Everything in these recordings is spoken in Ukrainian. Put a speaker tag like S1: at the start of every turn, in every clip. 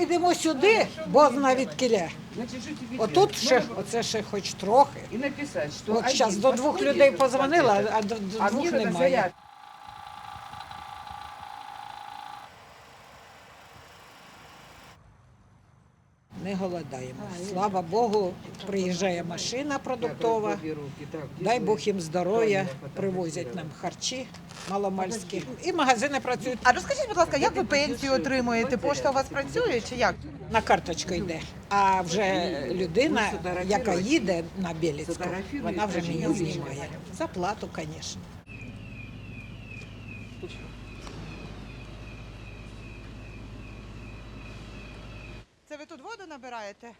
S1: Йдемо сюди, бо навіть кіля. Отут ще, оце ще хоч трохи.
S2: І написати, що
S1: От зараз до двох людей позвонила, а до двох немає. Не голодаємо. Слава Богу, приїжджає машина продуктова. Дай Бог їм здоров'я, привозять нам харчі маломальські. І магазини працюють.
S3: А розкажіть, будь ласка, як ви пенсію отримуєте? Пошта у вас працює чи як?
S1: На карточку йде. А вже людина, яка їде на Біліцьку, вона вже мені знімає. Заплату, звісно.
S3: Це ви тут воду набираєте?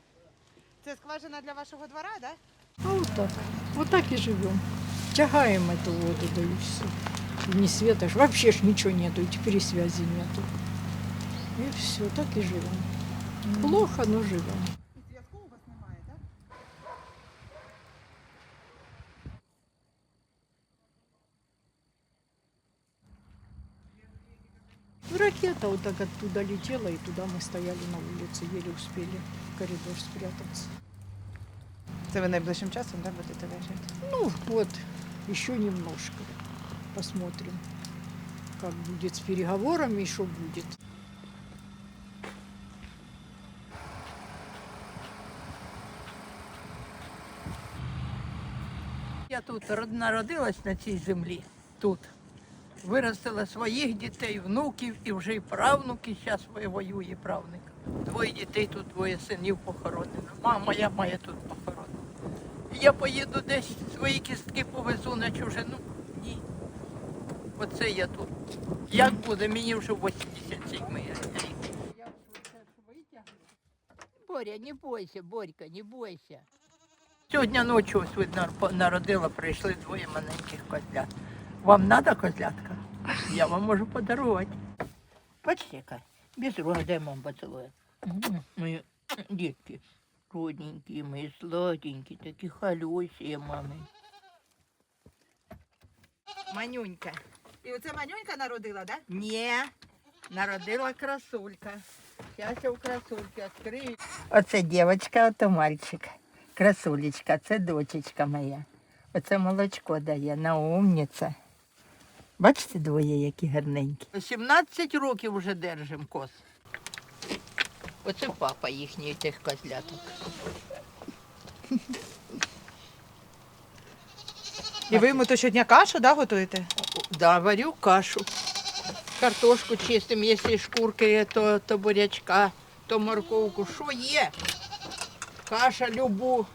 S3: Це скважина для вашого двора, так? Да?
S4: А отак. Отак і так Тягаємо эту воду, да и все. И ни света, ж вообще ж ничего нету, и теперь и связи нету. И все, так и живем. Плохо, но живем. Ракета вот так оттуда летела, и туда мы стояли на улице, еле успели в коридор спрятаться.
S3: Це ви найближчим часом да, будете виїжджати?
S4: Ну вот, еще немножко. Посмотрим, как будет с переговорами и что будет.
S5: Я тут род- народилась на цій землі, тут. Виростила своїх дітей, внуків і вже й правнуки зараз воює правник. Двоє дітей тут, двоє синів похоронено. Мама моя має тут похоронена. Я поїду десь свої кістки повезу на чужину. Ні. Оце я тут. Як буде, мені вже 87 рік. Боря, не бойся, Борька, не бойся. Сьогодні ночі ось народила, прийшли двоє маленьких козлят. Вам треба козлятка? Я вам можу подарувати. Бачите, яка? Без руга, дай мам поцілує. Мої дітки, родненькі, мої сладенькі, такі халюсі мами.
S3: Манюнька. І оце манюнька народила, так? Да?
S5: Ні, народила красулька. Зараз я у красульки відкрию. Оце дівчинка, ото мальчик. Красулечка, це дочечка моя. Оце молочко дає, наумниця. Бачите, двоє які гарненькі. 17 років вже держимо коз. Оце папа їхній тих козляток.
S3: І ви йому то щодня кашу да, готуєте?
S5: Да, варю кашу. Картошку чистим, якщо шкурки то, то бурячка, то морковку. Що є? Каша любу.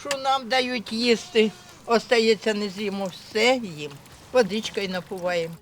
S5: Що нам дають їсти? Остається не з'їмо, все їм. Водичкою напуваємо.